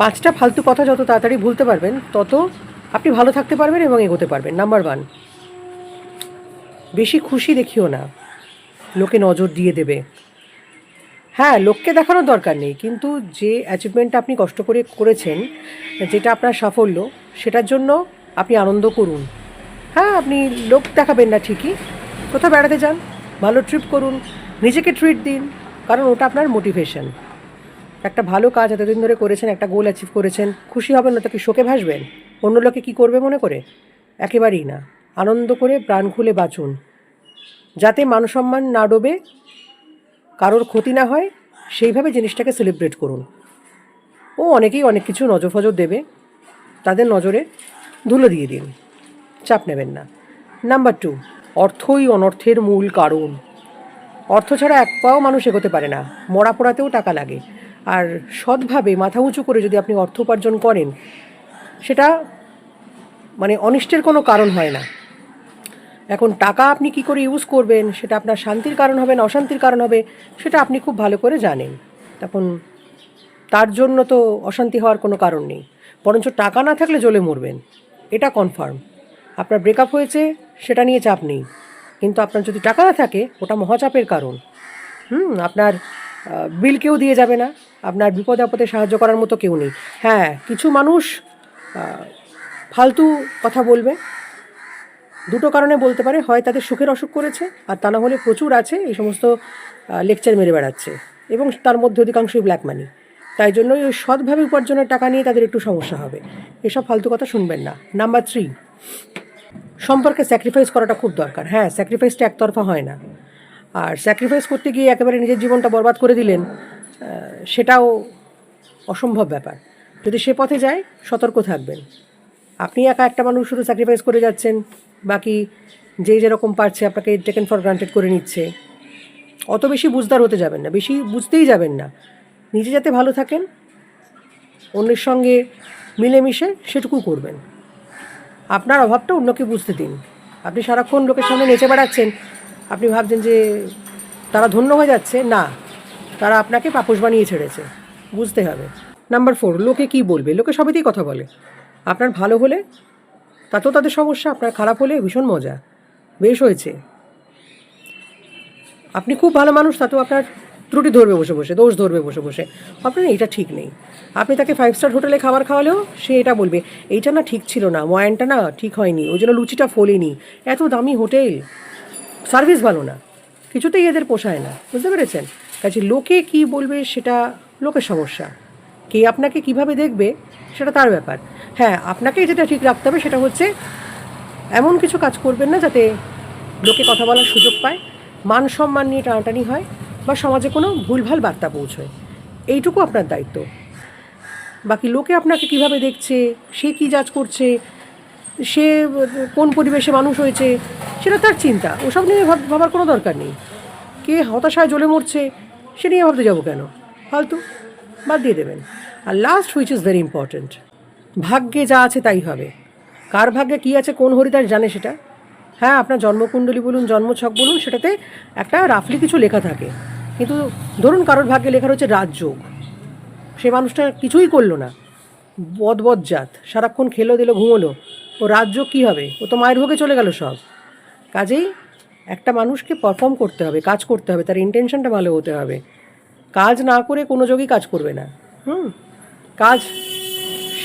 পাঁচটা ফালতু কথা যত তাড়াতাড়ি ভুলতে পারবেন, তত আপনি ভালো থাকতে পারবেন এবং এগোতে পারবেন। নাম্বার ওয়ান বেশি খুশি দেখিও না। লোকে নজর দিয়ে দেবে। হ্যাঁ লোককে দেখানোর দরকার নেই, কিন্তু যে অ্যাচিভমেন্টটা আপনি কষ্ট করে করেছেন, যেটা আপনার সাফল্য, সেটার জন্য আপনি আনন্দ করুন। হ্যাঁ আপনি লোক দেখাবেন না ঠিকই। কোথাও বেড়াতে যান, ভালো ট্রিপ করুন, নিজেকে ট্রিট দিন, কারণ ওটা আপনার মোটিভেশন একটা ভালো কাজ এতদিন ধরে করেছেন, একটা গোল অ্যাচিভ করেছেন, খুশি হবেন না তো কি শোকে ভাসবেন? অন্য লোকে কী করবে মনে করে? একেবারেই না। আনন্দ করে প্রাণ খুলে বাঁচুন। যাতে মানসম্মান না ডোবে, কারোর ক্ষতি না হয়, সেইভাবে জিনিসটাকে সেলিব্রেট করুন। ও অনেকেই অনেক কিছু নজর ফজর দেবে, তাদের নজরে ধুলো দিয়ে দিন। চাপ নেবেন না। নাম্বার টু অর্থই অনর্থের মূল কারণ। অর্থ ছাড়া এক পাও মানুষ এগোতে পারে না। মরা পোড়াতেও টাকা লাগে। আর সৎভাবে মাথা উঁচু করে যদি আপনি অর্থ উপার্জন করেন, সেটা মানে অনিষ্টের কোনো কারণ হয় না। এখন টাকা আপনি কি করে ইউজ করবেন, সেটা আপনার শান্তির কারণ হবে না অশান্তির কারণ হবে, সেটা আপনি খুব ভালো করে জানেন। তখন তার জন্য তো অশান্তি হওয়ার কোনো কারণ নেই। বরঞ্চ টাকা না থাকলে জ্বলে মরবেন। এটা কনফার্ম আপনার ব্রেকআপ হয়েছে, সেটা নিয়ে চাপ নেই। কিন্তু আপনার যদি টাকা না থাকে, ওটা মহাচাপের কারণ। হুম, আপনার বিল কেউ দিয়ে যাবে না। আপনার বিপদে আপদে সাহায্য করার মতো কেউ নেই। হ্যাঁ কিছু মানুষ ফালতু কথা বলবে। দুটো কারণে বলতে পারে, হয় তাদের সুখের অসুখ করেছে, আর তা না হলে প্রচুর আছে, এই সমস্ত লেকচার মেরে বেড়াচ্ছে। এবং তার মধ্যে অধিকাংশই ব্ল্যাক মানি তাই জন্যই ওই সৎভাবে উপার্জনের টাকা নিয়ে তাদের একটু সমস্যা হবে। এসব ফালতু কথা শুনবেন না। নাম্বার থ্রি সম্পর্কে স্যাক্রিফাইস করাটা খুব দরকার। হ্যাঁ স্যাক্রিফাইসটা একতরফা হয় না। আর স্যাক্রিফাইস করতে গিয়ে একেবারে নিজের জীবনটা বরবাদ করে দিলেন সেটাও অসম্ভব ব্যাপার। যদি সে পথে যায়, সতর্ক থাকবেন। আপনি একা একটা মানুষ শুধু স্যাক্রিফাইস করে যাচ্ছেন, বাকি যে যেরকম পারছে আপনাকে টেকেন ফর গ্রান্টেড করে নিচ্ছে। অত বেশি বুঝদার হতে যাবেন না, বেশি বুঝতেই যাবেন না। নিজে যাতে ভালো থাকেন, অন্যের সঙ্গে মিলেমিশে সেটুকু করবেন। আপনার অভাবটা অন্যকে বুঝতে দিন। আপনি সারাক্ষণ লোকের সামনে নেচে বেড়াচ্ছেন, আপনি ভাবছেন যে তারা ধন্য হয়ে যাচ্ছে, না। তারা আপনাকে পাপোশ বানিয়ে ছেড়েছে। বুঝতে হবে। নাম্বার ফোর লোকে কি বলবে? লোকে সবেতেই কথা বলে। আপনার ভালো হলে তাতেও তাদের সমস্যা। আপনার খারাপ হলে ভীষণ মজা। বেশ হয়েছে। আপনি খুব ভালো মানুষ তাতেও আপনার ত্রুটি ধরবে বসে বসে, দোষ ধরবে বসে বসে। আপনার এটা ঠিক নেই। আপনি তাকে ফাইভ স্টার হোটেলে খাবার খাওয়ালেও সে এটা বলবে, এইটা না ঠিক ছিল না ময়ানটা না ঠিক হয়নি, ওই জন্য লুচিটা ফোলেনি। এত দামি হোটেল সার্ভিস ভালো না। কিছুতেই এদের পোষায় না। বুঝতে পেরেছেন? কাজে লোকে কি বলবে সেটা লোকের সমস্যা। কে আপনাকে কীভাবে দেখবে সেটা তার ব্যাপার। হ্যাঁ আপনাকে যেটা ঠিক রাখতে হবে সেটা হচ্ছে এমন কিছু কাজ করবেন না যাতে লোকে কথা বলার সুযোগ পায়, মান সম্মান নিয়ে টানাটানি হয় বা সমাজে কোনো ভুলভাল বার্তা পৌঁছয়। এইটুকু আপনার দায়িত্ব। বাকি লোকে আপনাকে কীভাবে দেখছে, সে কি জাজ করছে সে, কোন পরিবেশে মানুষ হয়েছে, সেটা তার চিন্তা। ওসব নিয়ে ভাব- ভাবার কোনো দরকার নেই। কে হতাশায় জ্বলে মরছে, সে নিয়ে ভাবতে যাব কেন? ফালতু। বাদ দিয়ে দেবেন। আর last which is very important ভাগ্যে যা আছে তাই হবে। কার ভাগ্যে কী আছে, কোন হরিদাস জানে সেটা? হ্যাঁ আপনার জন্মকুণ্ডলী বলুন, জন্মছক বলুন, সেটাতে একটা রাফলি কিছু লেখা থাকে। কিন্তু ধরুন কারোর ভাগ্যে লেখা রয়েছে রাজযোগ। সে মানুষটা কিছুই করল না। বদবদ জাত সারাক্ষণ খেলো, দিল, ঘুমোলো। ও রাজ্য কী হবে? ও তো মায়ের ভোগে চলে গেল সব। কাজেই একটা মানুষকে পারফর্ম করতে হবে, কাজ করতে হবে, তার ইন্টেনশনটা ভালো হতে হবে। কাজ না করে কোনো যোগই কাজ করবে না। হুম? কাজ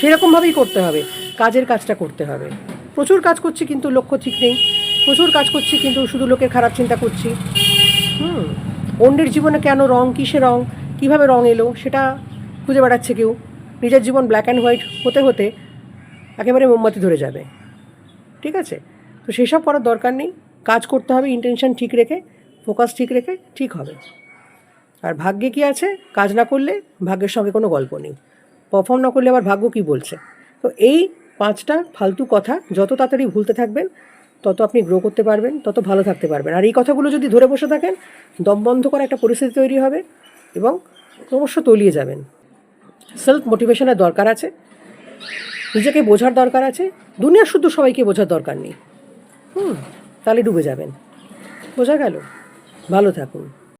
সেরকমভাবেই করতে হবে, কাজের কাজটা করতে হবে। প্রচুর কাজ করছি কিন্তু লক্ষ্য ঠিক নেই। প্রচুর কাজ করছি কিন্তু শুধু লোকের খারাপ চিন্তা করছি। হুম? অন্যের জীবনে কেন রং, কিসে রং, কীভাবে রং এলো, সেটা খুঁজে বেড়াচ্ছে কেউ। নিজের জীবন ব্ল্যাক অ্যান্ড হোয়াইট হতে হতে একেবারে মোমবাতি ধরে যাবে। ঠিক আছে? তো সেসব করার দরকার নেই। কাজ করতে হবে ইন্টেনশন ঠিক রেখে ফোকাস ঠিক রেখে, ঠিক হবে। আর ভাগ্যে কি আছে? কাজ না করলে ভাগ্যের সঙ্গে কোনো গল্প নেই। পারফর্ম না করলে আবার ভাগ্য কি বলছে? তো এই পাঁচটা ফালতু কথা যত তাড়াতাড়ি ভুলতে থাকবেন, তত আপনি গ্রো করতে পারবেন, তত ভালো থাকতে পারবেন। আর এই কথাগুলো যদি ধরে বসে থাকেন, দম বন্ধ করা একটা পরিস্থিতি তৈরি হবে এবং ক্রমশ তলিয়ে যাবেন। সেলফ মোটিভেশনের দরকার আছে। নিজেকে বোঝার দরকার আছে, দুনিয়ার শুধু সবাইকে বোঝার দরকার নেই। হুম, তাহলে ডুবে যাবেন। বোঝা গেল? ভালো থাকুন।